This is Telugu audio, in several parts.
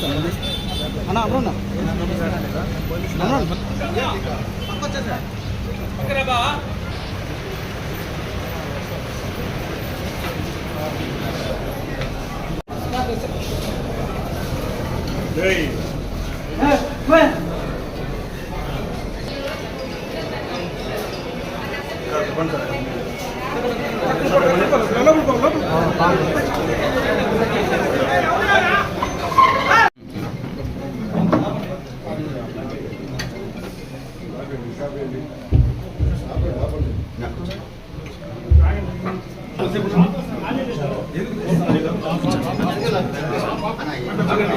తీస్తాను అన్న అమ్మ ఓకేనా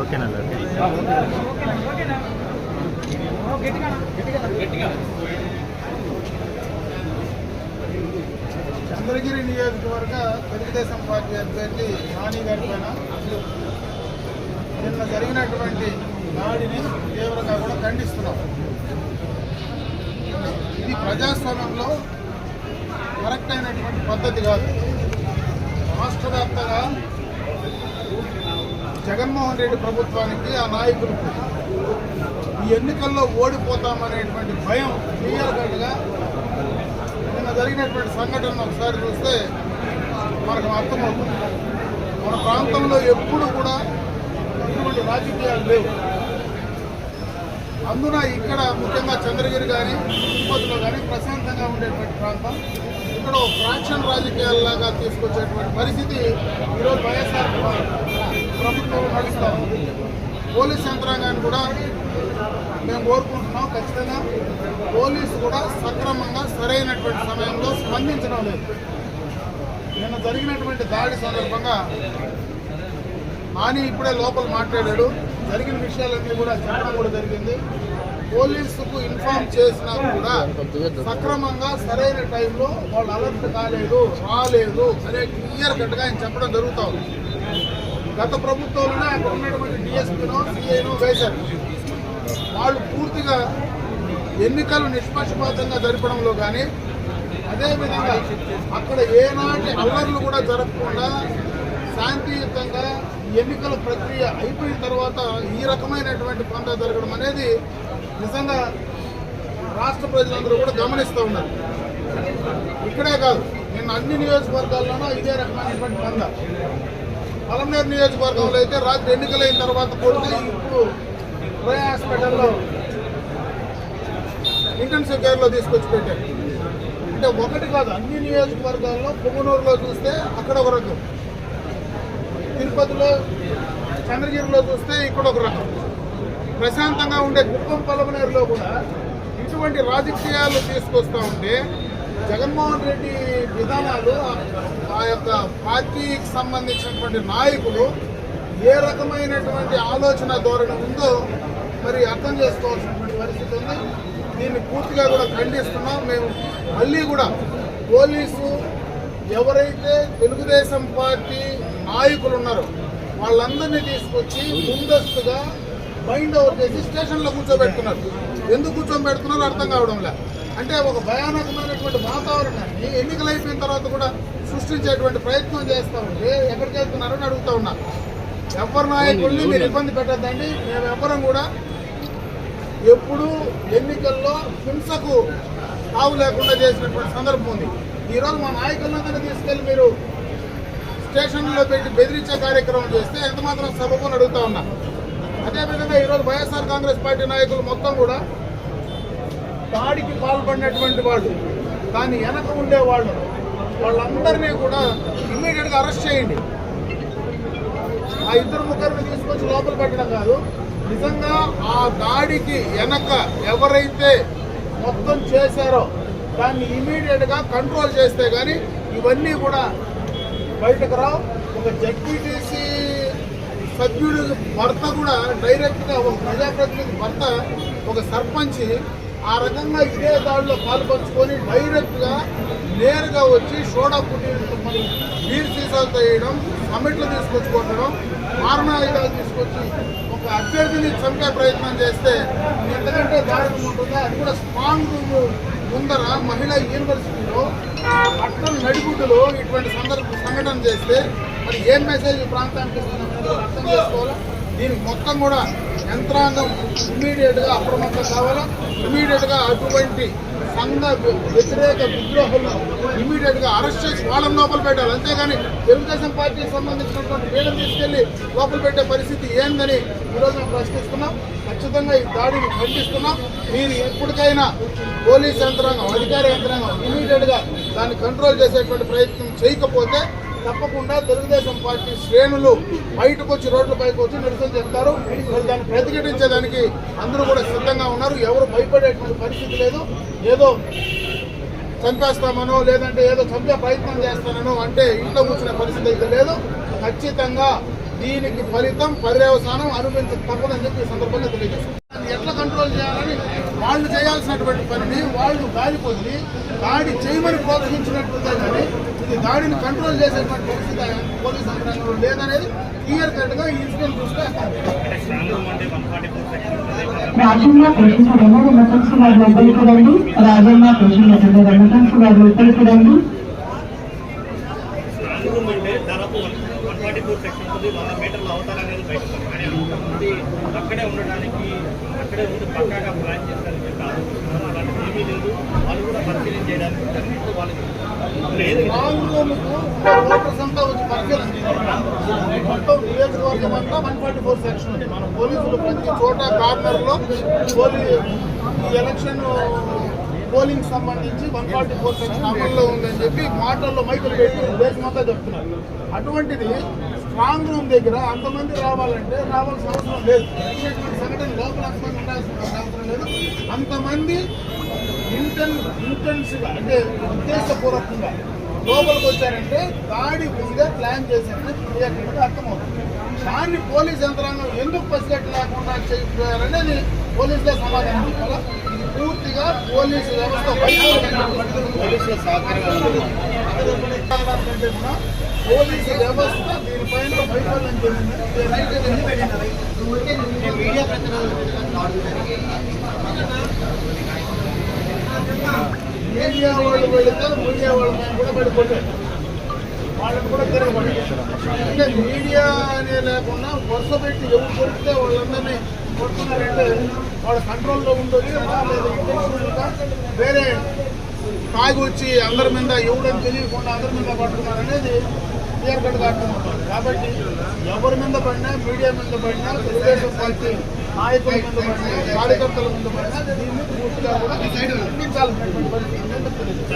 ఓకేనా చంద్రగిరి నియోజకవర్గ తెలుగుదేశం పార్టీ అభ్యర్థి నాని గారి పైన నిన్న జరిగినటువంటి దాడిని తీవ్రంగా కూడా ఖండిస్తున్నాం. ఇది ప్రజాస్వామ్యంలో కరెక్ట్ అయినటువంటి పద్ధతి కాదు. రాష్ట్ర వ్యాప్తంగా జగన్మోహన్ రెడ్డి ప్రభుత్వానికి ఆ నాయకులకు ఈ ఎన్నికల్లో ఓడిపోతామనేటువంటి భయం క్లియర్ కట్గా నిన్న జరిగినటువంటి సంఘటనను ఒకసారి చూస్తే మనకు అర్థమవుతుంది. మన ప్రాంతంలో ఎప్పుడు కూడా ఇటువంటి రాజకీయాలు లేవు. అందున ఇక్కడ ముఖ్యంగా చంద్రగిరి కానీ తిరుపతిలో కానీ ప్రశాంతంగా ఉండేటువంటి ప్రాంతం. ఇక్కడ ఫ్రాక్షన్ రాజకీయాల్లాగా తీసుకొచ్చేటువంటి పరిస్థితి ఈరోజు వైఎస్ఆర్ ప్రభుత్వం ఉంది పోలీస్ యంత్రాంగాన్ని కూడా మేము కోరుకుంటున్నాం ఖచ్చితంగా. పోలీసు కూడా సక్రమంగా సరైనటువంటి సమయంలో స్పందించడం లేదు. నిన్న జరిగినటువంటి దాడి సందర్భంగా నాని ఇప్పుడే లోపల మాట్లాడాడు. జరిగిన విషయాలన్నీ కూడా చెప్పడం కూడా జరిగింది. పోలీసుకు ఇన్ఫార్మ్ చేసినా కూడా సక్రమంగా సరైన టైంలో వాళ్ళు అలర్ట్ కాలేదు రాలేదు అనే క్లియర్ కట్గా ఆయన చెప్పడం జరుగుతూ ఉంది. గత ప్రభుత్వంలోనే అక్కడ ఉన్నటువంటి డిఎస్పీనో సిఐనో వేశారు. వాళ్ళు పూర్తిగా ఎన్నికలు నిష్పక్షపాతంగా జరపడంలో కానీ అదేవిధంగా అక్కడ ఏనాటి అల్లర్లు కూడా జరగకుండా శాంతియుతంగా ఎన్నికల ప్రక్రియ అయిపోయిన తర్వాత ఈ రకమైనటువంటి పంట జరగడం అనేది నిజంగా రాష్ట్ర ప్రజలందరూ కూడా గమనిస్తూ ఉన్నారు. ఇక్కడే కాదు నేను అన్ని నియోజకవర్గాల్లోనూ ఇదే రకమైనటువంటి పంద పలమనేరు నియోజకవర్గంలో అయితే రాత్రి ఎన్నికలైన తర్వాత కొడుకు ఇప్పుడు ట్రై హాస్పిటల్లో ఇంటెన్సివ్ కేర్లో తీసుకొచ్చి పెట్టారు. అంటే ఒకటి కాదు అన్ని నియోజకవర్గాల్లో పొంగనూరులో చూస్తే అక్కడ ఒక రకం. తిరుపతిలో చంద్రగిరిలో చూస్తే ఇక్కడ ఒక రకం. ప్రశాంతంగా ఉండే గుప్పం పలమనేరులో కూడా ఇటువంటి రాజకీయాలు తీసుకొస్తూ ఉంటే జగన్మోహన్ రెడ్డి విధానాలు ఆ- యొక్క పార్టీకి సంబంధించినటువంటి నాయకులు ఏ రకమైనటువంటి ఆలోచన ధోరణి ఉందో మరి అర్థం చేసుకోవాల్సినటువంటి పరిస్థితి ఉంది. దీన్ని పూర్తిగా కూడా ఖండిస్తున్నాం. మేము మళ్ళీ కూడా పోలీసు ఎవరైతే తెలుగుదేశం పార్టీ నాయకులు ఉన్నారో వాళ్ళందరినీ తీసుకొచ్చి ముందస్తుగా బైండ్ ఓవర్ చేసి స్టేషన్లో కూర్చోబెడుతున్నారు. ఎందుకు కూర్చోబెడుతున్నారో అర్థం కావడం లేదు. అంటే ఒక భయానకమైనటువంటి వాతావరణాన్ని ఎన్నికలు అయిపోయిన తర్వాత కూడా సృష్టించేటువంటి ప్రయత్నం చేస్తూ ఉంటే ఎక్కడికి వెళ్తున్నారని అడుగుతా ఉన్నా. ఎవరి నాయకుల్ని మీరు ఇబ్బంది పెట్టద్దండి. మేము ఎవ్వరం కూడా ఎప్పుడు ఎన్నికల్లో హింసకు తావు లేకుండా చేసినటువంటి సందర్భం ఉంది. ఈరోజు మా నాయకులందరినీ తీసుకెళ్ళి మీరు స్టేషన్లో పెట్టి బెదిరించే కార్యక్రమం చేస్తే ఎంత మాత్రం అడుగుతా ఉన్నా. అదేవిధంగా ఈరోజు వైఎస్ఆర్ కాంగ్రెస్ పార్టీ నాయకులు మొత్తం కూడా దాడికి పాల్పడినటువంటి వాళ్ళు దాని వెనక ఉండేవాళ్ళు. వాళ్ళందరినీ కూడా ఇమ్మీడియట్గా అరెస్ట్ చేయండి. ఆ ఇద్దరు ముగ్గురిని తీసుకొచ్చి లోపల పెట్టడం కాదు. నిజంగా ఆ దాడికి వెనక ఎవరైతే మొత్తం చేశారో దాన్ని ఇమీడియట్గా కంట్రోల్ చేస్తే కానీ ఇవన్నీ కూడా బయటకు రావు. ఒక జడ్పీటీసీ సభ్యుడు భర్త కూడా డైరెక్ట్గా ఒక ప్రజాప్రతినిధి భర్త ఒక సర్పంచ్ ఆ రకంగా ఇదే దాడిలో పాల్పంచుకొని డైరెక్ట్గా నేరుగా వచ్చి సోడా పుట్టి నీరు సీసాలు వేయడం సమ్మెట్లు తీసుకొచ్చుకోవడం మారణాయుధాలు తీసుకొచ్చి ఒక అభ్యర్థిని చంపే ప్రయత్నం చేస్తే ఎంతకంటే దారుణం ఉంటుందో అది కూడా స్ట్రాంగ్ ముందర మహిళా యూనివర్సిటీలో పట్టణ నడిగుడ్డులో ఇటువంటి సందర్భ సంఘటన చేస్తే మరి ఏం మెసేజ్ ప్రాంతానికి అర్థం చేసుకోవాలా? దీనికి మొత్తం కూడా యంత్రాంగం ఇమీడియట్గా అప్రమత్తం కావాలా? ఇమీడియట్గా అటువంటి సంఘ వ్యతిరేక విద్రోహులను ఇమీడియట్గా అరెస్ట్ చేసి వాళ్ళని లోపల పెట్టాలి. అంతేగాని తెలుగుదేశం పార్టీకి సంబంధించినటువంటి వీళ్ళని తీసుకెళ్ళి లోపల పెట్టే పరిస్థితి ఏందని ఈరోజు మేము ప్రశ్నిస్తున్నాం. ఖచ్చితంగా ఈ దాడిని ఖండిస్తున్నాం. మీరు ఎప్పటికైనా పోలీస్ యంత్రాంగం అధికార యంత్రాంగం ఇమీడియట్గా దాన్ని కంట్రోల్ చేసేటువంటి ప్రయత్నం చేయకపోతే తప్పకుండా తెలుగుదేశం పార్టీ శ్రేణులు బయటకు వచ్చి రోడ్లపైకి వచ్చి నిరసన చెప్తారు. మరి దాన్ని ప్రతిఘటించేదానికి అందరూ కూడా సిద్ధంగా ఉన్నారు. ఎవరు భయపడేటువంటి పరిస్థితి లేదు. ఏదో చంపేస్తామనో లేదంటే ఏదో చంపే ప్రయత్నం చేస్తానో అంటే ఇంట్లో కూర్చునే పరిస్థితి అయితే లేదు. ఖచ్చితంగా దీనికి ఫలితం పర్యవసానం అనుభవించక తప్పదని చెప్పి ఈ సందర్భంగా తెలియజేస్తాం ఎట్లా కంట్రోల్ చేయాలని వాళ్ళు చేయాల్సినటువంటి పనిని వాళ్ళు దాడి పొంది దాడి చేయమని ప్రోత్సహించినట్టుందే కానీ ఇది దాడిని కంట్రోల్ చేసేటువంటి పరిస్థితి పోలీస్ యంత్రాంగంలో లేదనేది క్లియర్ కట్గా ఈ ఇన్సిడెంట్ చూస్తే రాజన్న గారు లోపలికి రండి రాజన్న గారు లోపలికి రండి సెక్షన్ మీటర్ల. కానీ అక్కడే ఉండడానికి అక్కడే ఉండి పక్కాగా ప్లాన్ చేశారని చెప్పి ఆలోచిస్తున్నారు. అలాంటిది ఏమీ లేదు. వాళ్ళు కూడా పరిశీలన చేయడానికి వాళ్ళకి లేదు ఓటర్స్ అంతా వచ్చి పరిశీలన మొత్తం నియోజకవర్గం అంతా వన్ ఫార్టీ ఫోర్ సెక్షన్ ఉంది మన పోలీసులు ప్రతి చోట కార్నర్ పోలీ ఈ ఎలక్షన్ పోలింగ్ సంబంధించి వన్ ఫార్టీ ఫోర్ సెక్షన్ అమల్లో ఉందని చెప్పి మాటల్లో మైకులు పెట్టి దేశమంతా చెప్తున్నారు అటువంటిది స్ట్రాంగ్ రూమ్ దగ్గర అంతమంది రావాలంటే రావాల్సిన అవసరం లేదు. జరిగినటువంటి సంఘటన లోపల అంతమంది ఉండాల్సిన అవసరం లేదు. అంతమంది ఇంటెన్ ఇంటెన్స్గా అంటే ఉద్దేశపూర్వకంగా లోపలికి వచ్చారంటే దాడి ముందే ప్లాన్ చేశారని క్లియర్గా అర్థమవుతుంది. దాన్ని పోలీస్ యంత్రాంగం ఎందుకు పసిగట్టు లేకుండా చేయాలనేది పోలీసులే సమాధానం చెప్పాలా ఇది పూర్తిగా పోలీసు వ్యవస్థ పోలీసుల కంటే కూడా పోలీసు వ్యవస్థ మీడియా మీడియా వాళ్ళు వెళితే మీడియా వాళ్ళ మీద కూడా పడిపోతారు వాళ్ళని కూడా తిరగబడి అంటే మీడియా అనే లేకుండా వరుస పెట్టి ఎవరు కొడితే వాళ్ళందరినీ కొడుతున్నారంటే వాళ్ళ కంట్రోల్లో ఉండొచ్చు లేదా ఇంటెన్షనల్గా వేరే తాగి వచ్చి అందరి మీద ఎవడని తెలియకుండా అందరి మీద పడుతున్నారు అనేది క్లియర్ కట్ అర్థమవుతుంది కాబట్టి ఎవరి మీద పడినా మీడియా మీద పడినా తెలుగుదేశం పార్టీ నాయకుల మీద పడినా కార్యకర్తల మీద పడినా దీన్ని పూర్తిగా కూడా ఖండించాల్సినటువంటి పరిస్థితి